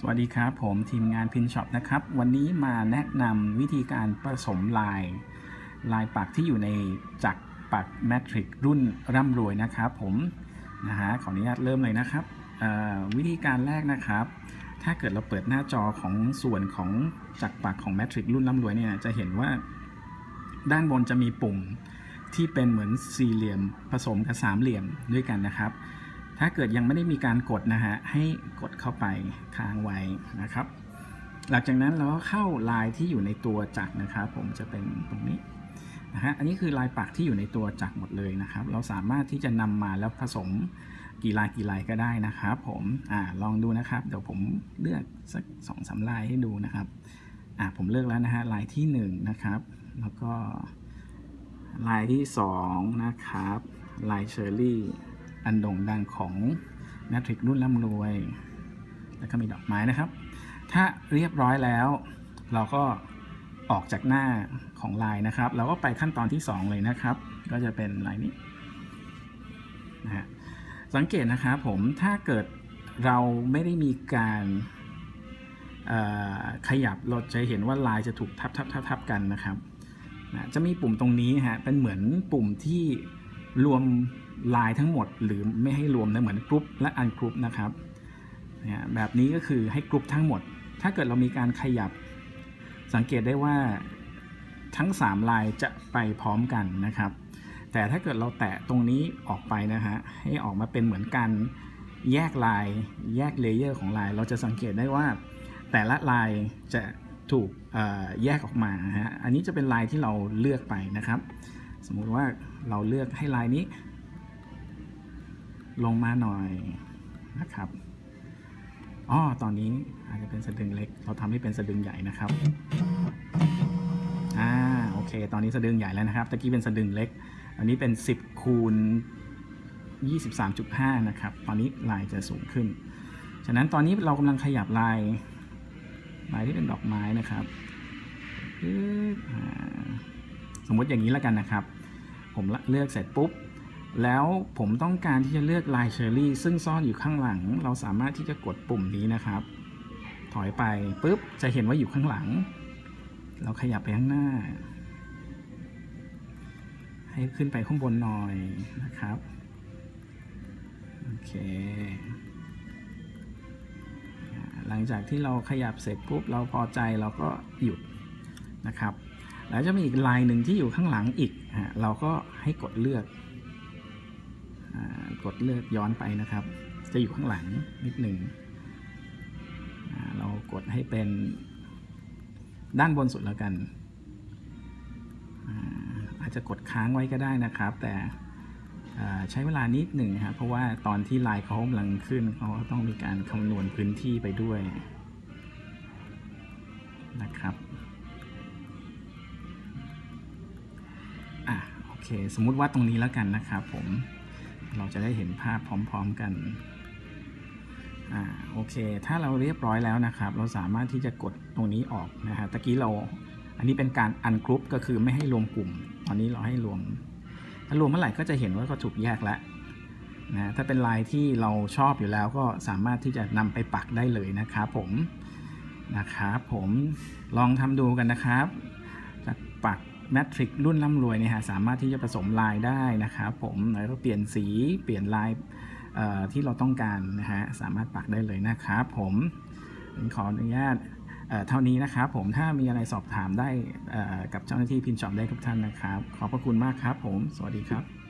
สวัสดีครับ ผมทีมงานพินช็อปนะครับ วันนี้มาแนะนำวิธีการผสมลาย ลายปักที่อยู่ในจักรปักแมทริกรุ่นร่ำรวยนะครับผมนะฮะขออนุญาตเริ่มเลยนะครับวิธีการแรกนะครับ ถ้าเกิดเราเปิดหน้าจอของส่วนของจักรปักของแมทริกรุ่นร่ำรวยเนี่ยจะเห็นว่าด้านบนจะมีปุ่มที่เป็นเหมือนสี่เหลี่ยมผสมกับสามเหลี่ยมด้วยกันนะครับ ถ้าเกิดยังไม่ได้มีการกดนะฮะให้กดเข้าไปค้างไว้นะครับ หลังจากนั้นเราก็เข้าลายที่อยู่ในตัวจักรนะครับ ผมจะเป็นตรงนี้นะฮะอันนี้คือลายปักที่อยู่ในตัวจักรหมดเลยนะครับ เราสามารถที่จะนำมาแล้วผสมกี่ลายกี่ลายก็ได้นะครับผมอ่าลองดูนะครับ เดี๋ยวผมเลือกสักสองสามลายให้ดูนะครับอ่าผมเลือกแล้วนะฮะลายที่หนึ่งนะครับ แล้วก็ลายที่สองนะครับ ลายเชอร์รี่ อันโด่งดังของนัทริกรุ่นร่ำรวย แล้วก็มีดอกไม้นะครับ ถ้าเรียบร้อยแล้ว เราก็ออกจากหน้าของลายนะครับ เราก็ไปขั้นตอนที่ 2 เลยนะครับ ก็จะเป็นลายนี้นะฮะสังเกตนะครับผมถ้าเกิดเราไม่ได้มีการขยับเราจะเห็นว่าลายจะถูกทับทับทับทับกันนะครับนะจะมีปุ่มตรงนี้ฮะเป็นเหมือนปุ่มที่ รวมลายทั้งหมด หรือไม่ให้รวมนะเหมือนกรุ๊ปและอันกรุ๊ปนะครับเนี่ยแบบนี้ก็คือให้กรุ๊ปทั้งหมด ถ้าเกิดเรามีการขยับสังเกตได้ว่าทั้ง 3 ลายจะไปพร้อมกันนะครับ แต่ถ้าเกิดเราแตะตรงนี้ออกไปนะฮะให้ออกมาเป็นเหมือนกันแยกลายแยกเลเยอร์ของลาย เราจะสังเกตได้ว่าแต่ละลายจะถูกแยกออกมาฮะอันนี้จะเป็นลายที่เราเลือกไปนะครับ สมมุติว่าเราเลือกให้ลายนี้ ลงมาหน่อยนะครับอ๋อตอนนี้อาจจะเป็นสะดึงเล็ก เราทำให้เป็นสะดึงใหญ่นะครับอ่าโอเค ตอนนี้สะดึงใหญ่แล้วนะครับตะกี้เป็นสะดึงเล็ก อันนี้เป็น 10 คูณ 23.5 นะครับ ตอนนี้ลายจะสูงขึ้น ฉะนั้นตอนนี้เรากำลังขยับลายลายที่เป็นดอกไม้นะครับสมมติอย่างนี้แล้วกันนะครับ ผมเลือกเสร็จปุ๊บ แล้วผมต้องการที่จะเลือกลายเชอร์รี่ซึ่งซ่อนอยู่ข้างหลัง เราสามารถที่จะกดปุ่มนี้นะครับ ถอยไปปุ๊บจะเห็นว่าอยู่ข้างหลัง เราขยับไปข้างหน้า ให้ขึ้นไปข้างบนหน่อยนะครับโอเคหลังจากที่เราขยับเสร็จปุ๊บเราพอใจเราก็หยุดนะครับ แล้วจะมีอีกลายหนึ่งที่อยู่ข้างหลังอีกฮะเราก็ให้กดเลือกอกดเลือกย้อนไปนะครับ จะอยู่ข้างหลังนิดหนึ่งเรากดให้เป็นด้านบนสุดแล้วกัน อาจจะกดค้างไว้ก็ได้นะครับ แต่ใช้เวลานิดหนึ่งครับเพราะว่าตอนที่ลายเขากำลังขึ้นเขาก็ต้องมีการคำนวณพื้นที่ไปด้วยนะครับ เค สมมุติว่าตรงนี้แล้วกันนะครับผม เราจะได้เห็นภาพพร้อมๆกัน อ่า โอเค ถ้าเราเรียบร้อยแล้วนะครับ เราสามารถที่จะกดตรงนี้ออกนะฮะ ตะกี้เรา อันนี้เป็นการอันกรุ๊ปก็คือไม่ให้รวมกลุ่ม ตอนนี้เราให้รวม ถ้ารวมเมื่อไหร่ก็จะเห็นว่าก็ถูกแยกแล้วนะถ้าเป็นลายที่เราชอบอยู่แล้วก็สามารถที่จะนำไปปักได้เลยนะครับผมนะครับผมลองทำดูกันนะครับจากปัก แมทริกรุ่นร่ำรวยเนี่ยฮะสามารถที่จะผสมลายได้นะครับผมแล้วก็เปลี่ยนสีเปลี่ยนลายที่เราต้องการนะฮะสามารถปักได้เลยนะครับผมขออนุญาตเท่านี้นะครับผมถ้ามีอะไรสอบถามได้กับเจ้าหน้าที่พินช็อปได้ทุกท่านนะครับ ขอบพระคุณมากครับผม สวัสดีครับ